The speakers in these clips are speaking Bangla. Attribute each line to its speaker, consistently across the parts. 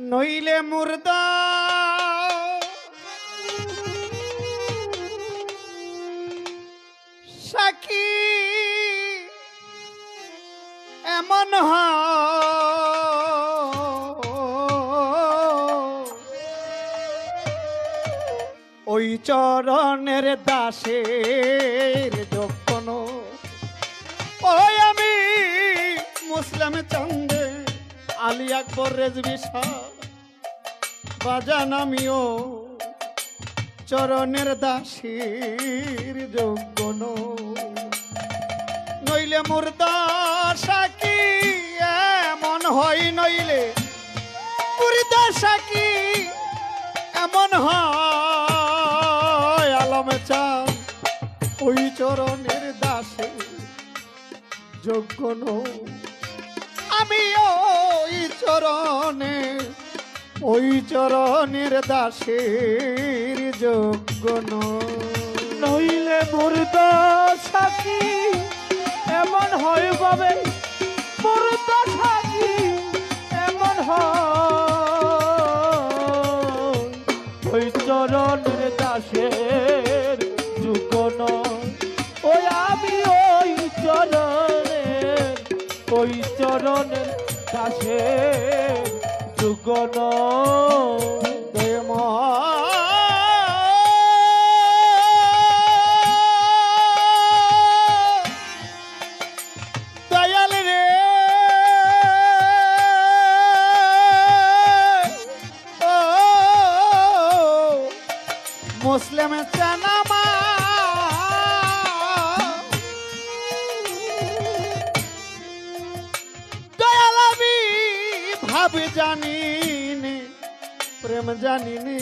Speaker 1: নইলে মুর্দা। সাকি এমন হয় ওই চরণের দাসের যখন ওই আমি মুসলিম চন্দে আলী আকবর রেজবি বাজান আমিও চরণের দাসীর যোগ্য নইলে মুর্দা সাকি এমন হয় নইলে? মুর্দা সাকি এমন হয়? আলম চান ওই চরণের দাসে যোগ্য নই। আমি ওই চরণে, ওই চরণের দাসের যোগ্য নই।
Speaker 2: নইলে মুর্দা সাকি এমন হয় বাবে, মুর্দা সাকি এমন হয় ওই চরণের দাসের যুগ নয় ওই চরণের কাছে যুগ
Speaker 1: প্রেম জানিনি।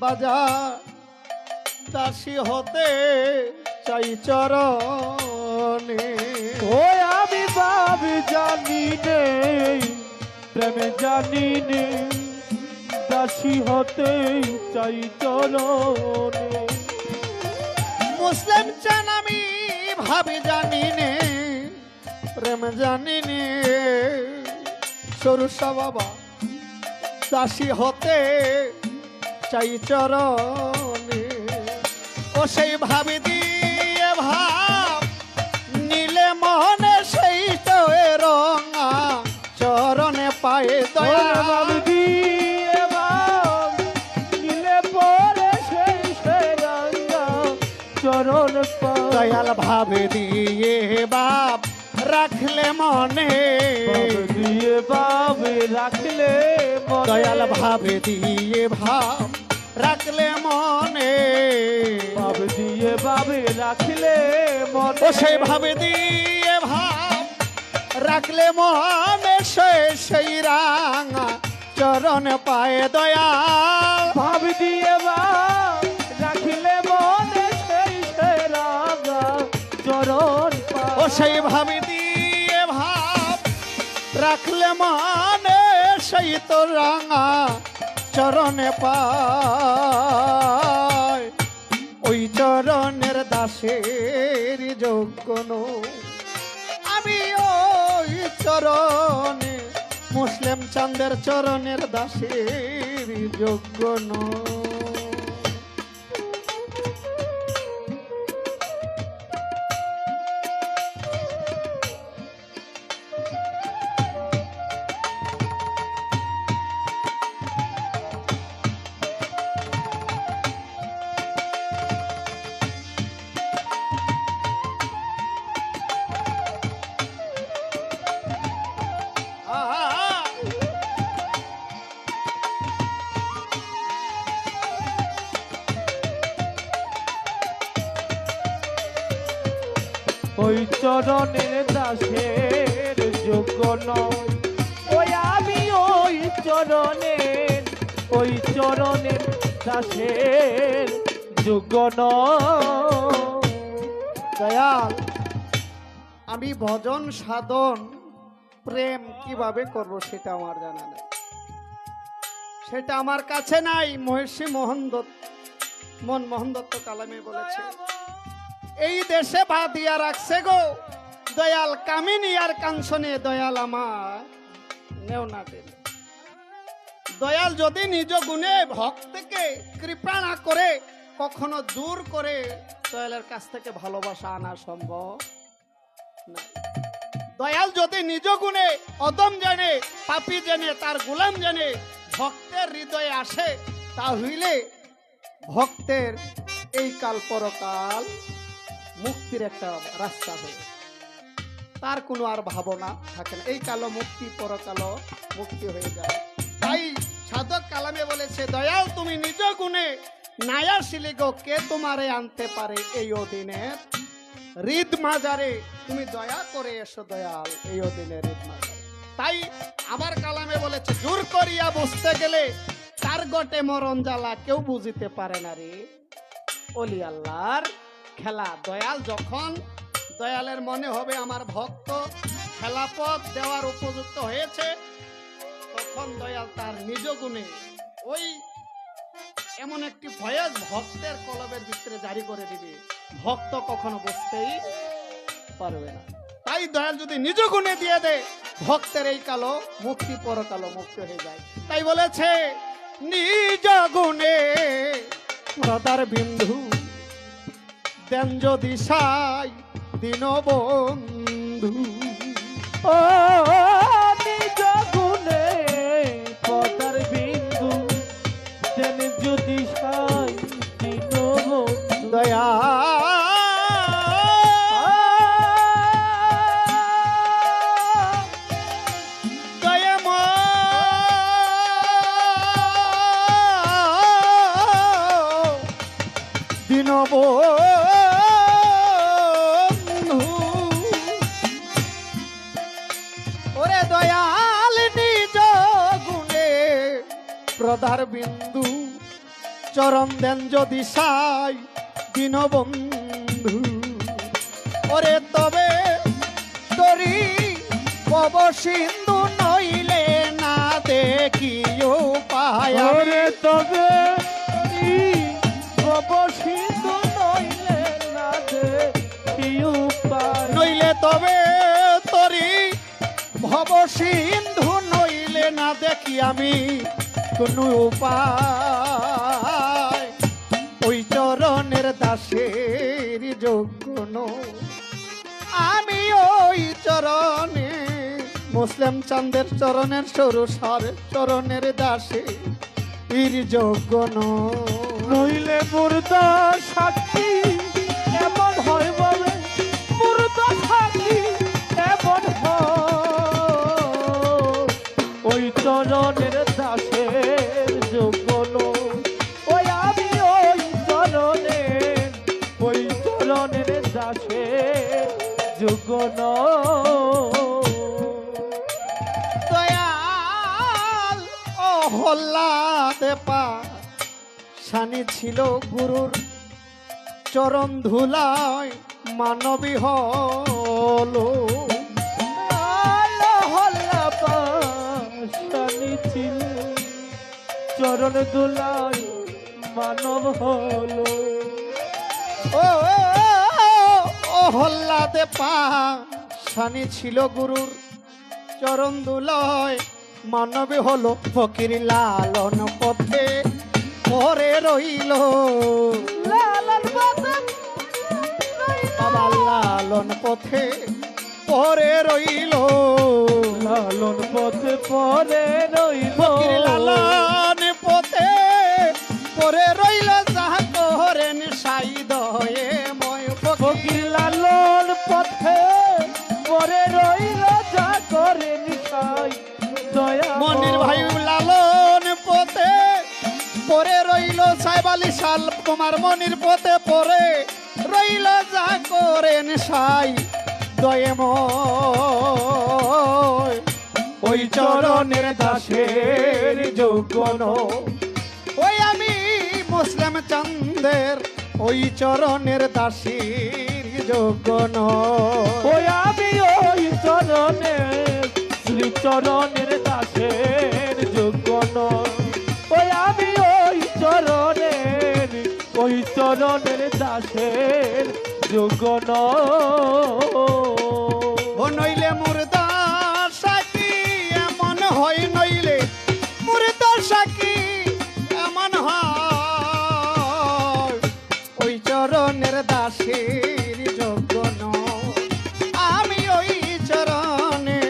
Speaker 1: বাজার দাসী হতে চাই চরণে।
Speaker 2: ওই আমি ভাবি জানি নেই প্রেমে জানি নেই দাসী হতে চাই চরণে।
Speaker 1: মুসলিম চান আমি ভাবি জানিনি প্রেম জানিনি। সরুষা বাবা। দাসী হতে চাই চরণে। ও সেই ভাবি দিয়ে ভাব নীলে মোহনে সেই তো রঙা চরণে পায়ে দয়া।
Speaker 2: ওরে ভাবি দিয়ে ভাব, নিলে পরে সেই সে চরণ
Speaker 1: দয়াল ভাবে দিয়ে বাপ রাখলে মনে।
Speaker 2: ভাব দিয়ে বাবে রাখলে।
Speaker 1: দয়াল ভাবে দিয়ে ভাব রাখলে মনে।
Speaker 2: ভাব দিয়ে বাবে রাখলে মনে।
Speaker 1: সেই ভাবে দিয়ে ভাব রাখলে মনে। সে সেই রাঙা চরণ পায়ে দয়াল।
Speaker 2: ভাব দিয়ে ভাব রাখলে মনে। সেই সে রাঙা চরণ।
Speaker 1: ও সেই ভাবে দিয়ে ভাব রাখলে মানে সেই তো রাঙা চরণে পায় ওই চরণের দাসের যোগ্য। আমি ওই চরণে মুসলিম চাঁদের চরণের দাসের যোগ্য নই।
Speaker 2: ওই চরণের দাসের যোগ্য নয় ওই আমি ওই চরণের ওই চরণের দাসের যোগ্য
Speaker 1: দয়াল, আমি ভজন সাধন প্রেম কীভাবে করব সেটা আমার জানা নেই। সেটা আমার কাছে নাই, মহর্ষি মোহন দত্ত, মন মোহন দত্ত কালামে বলেছে। এই দেশে দিয়া রাখছে গো। দয়াল কামিনী আর কাঞ্চনে, দয়াল আমার। নেও না দিল দয়াল যদি নিজ গুণে ভক্তকে কৃপা না করে, কখনো দূর করে, দয়ালের কাছ থেকে ভালোবাসা আনা সম্ভব দয়াল যদি নিজ গুণে অদম জানে, পাপি জানে, তার গোলাম জানে ভক্তের হৃদয়ে আসে তা হইলে ভক্তের এই কাল পরকাল মুক্তির একটা রাস্তা হয়ে তার কোনো আর ভাবনা থাকে না। এই কালো মুক্তি, পরকালো মুক্তি হয়ে যায়। তাই সাধক কালামে বলেছে, দয়াল তুমি নিজ গুণে নায়া শিলিগ কে তোমারে আনতে পারে এই অধীনে? হৃদ মাজারে তুমি দয়া করে এসো দয়াল, এই অধীনে হৃদ তাই আমার কালামে বলেছে, জোর করিয়া বুঝতে গেলে তার গটে মরণ জ্বালা কেউ বুঝিতে পারে না রে। অলি আল্লাহর খেলা। দয়াল যখন দয়ালের মনে হবে আমার ভক্ত খেলাপথ দেওয়ার উপযুক্ত হয়েছে, তখন দয়াল তার নিজ গুণে ওই এমন একটি ভয়েস ভক্তের কলবের ভিতরে জারি করে দিবে। ভক্ত কখনো বুঝতেই পারবে না। তাই দয়াল যদি নিজ গুণে দিয়ে দেয় ভক্তের এই কালো মুক্তি পরকালো মুক্ত হয়ে যায়। তাই বলেছে, নিজ গুণে রদার বিন্দু দেন যদি সাই দিন বন্ধু।
Speaker 2: ও নিজ গুণে পদার বিন্দু যদি সাই।
Speaker 1: দয়া। প্রধার বিন্দু চরণ দেন যদি সাই দীনবন্ধু। ওরে তবে তরি পব সিন্ধু নইলে না দেখিও পায়া
Speaker 2: ওরে তবে অবসিত নইলে না দে কি উপায়
Speaker 1: নইলে তবে তরি ভব সিন্ধু নইলে না দেখি আমি। কোনো উপায়। ওই চরণের দাসের যোগ্য। আমি ওই চরণে মুসলিম চাঁদের চরণের সরু সার চরণের দাসে এর যোগ্য
Speaker 2: নইলে মুর্দা সাক্ষী এমন হয় বলে, মুর্দা সাক্ষী এমন হয়। ওই চরণের যোগ্য নই।
Speaker 1: দয়াল ও হল্লাদে পা সানি ছিল গুরুর চরণ ধুলায় মানবী হল
Speaker 2: হল্লা ছিল চরণ দুলাই মানব হলো
Speaker 1: ও হল্লাদে পা সানি ছিল গুরুর চরণ দুলয়। মানবী হলো ফকির লালন পথে পরে রইল। বাবা লালন পথে পরে রইল।
Speaker 2: লালন পথে পরে রইল।
Speaker 1: লালন পথে পরে রইল। যাহা করেন সাইদ শাল তোমার মনির পথে পরে রইল যা করেন সাই দয়েম ওই চরণের দাসের নয়। ওই আমি মুসলিম চন্দের ওই চরণের দাসীর নয়।
Speaker 2: ওই আমি ওই চরণের শ্রী চরণের দাসের যোগ্য ওই চরণের দাসের নয়।
Speaker 1: ও নইলে মুর্দা সাকি এমন হয় নইলে মুর্দা ভালোবাসা এমন হয় ওই চরণের দাসের যোগ্য নয়। আমি ওই চরণে,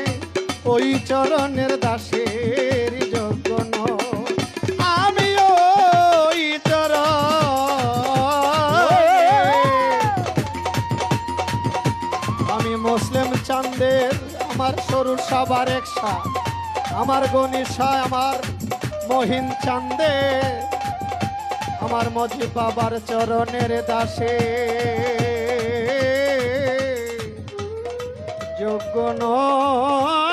Speaker 1: ওই চরণের সাবার শাহ আমার গণিসা আমার মহিন চান্দে আমার মজি বাবার চরণের দাসে। যোগ্য নয়।